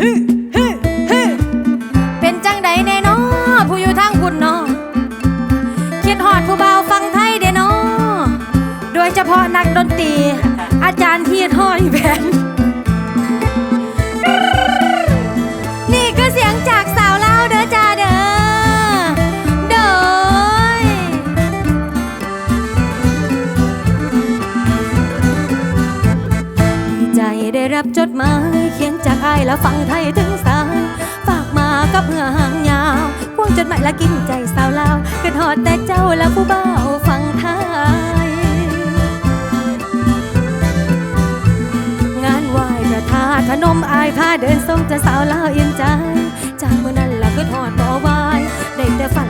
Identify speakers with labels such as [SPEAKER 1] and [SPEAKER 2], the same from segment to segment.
[SPEAKER 1] ฮึฮึฮึเป็นจังใดแน่นอผู้อยู่ทางคุณนอคิดหอดผู้เบาฟังไทยเดนอโดยเฉพาะนักดนตรี อาจารย์ที่ห้อยแบนนี่ ได้รับจดหมายเขียนจากไอายและฟังไทยถึงสายฝากมากับเพื่อหางยาวพวงจดหมายและกินใจสาวลาวเกิดหอดแต่เจ้าและผู้เบาฟังไทย งานไหว้พระธาตุพนมอายพาเดินทรงจะสาวลาวเอียนใจ จากเมื่อนั้นแล้วก็ทอดบ่ไหวายได้แต่ฝัน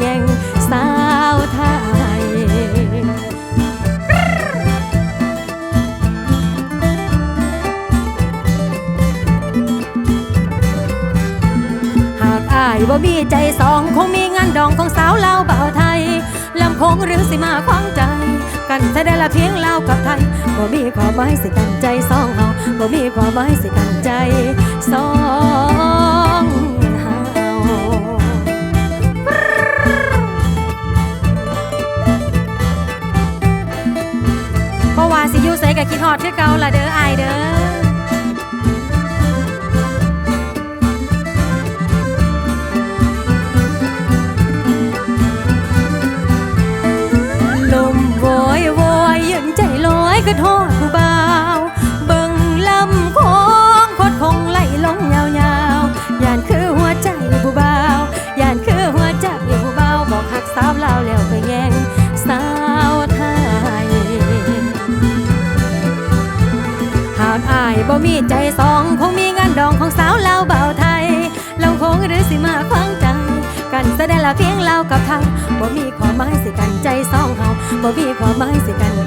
[SPEAKER 1] แย่งสาวไทยหากอายบ่มีใจสองคงมีงานดองของสาวลาวบ่าไทยลำโพงหรือสิมาคว้างใจ กันแสดงละเพียงเล่ากับไทยบ่มีความหมายสิกันใจสองเฮาบ่มีความหมายสิกันใจสอง ว่าสิอยู่ใสก็คิดฮอดคือเก่าละเด้ออายเด้อ มีใจสองคงมีงานดองของสาวลาวเบาไทยลำโคงหรือสิมาคว้างใจกันแสดงละเพียงลาวกับไทยบ่มีความหมายสิกันใจสองเฮาบ่มีความหมายสิกัน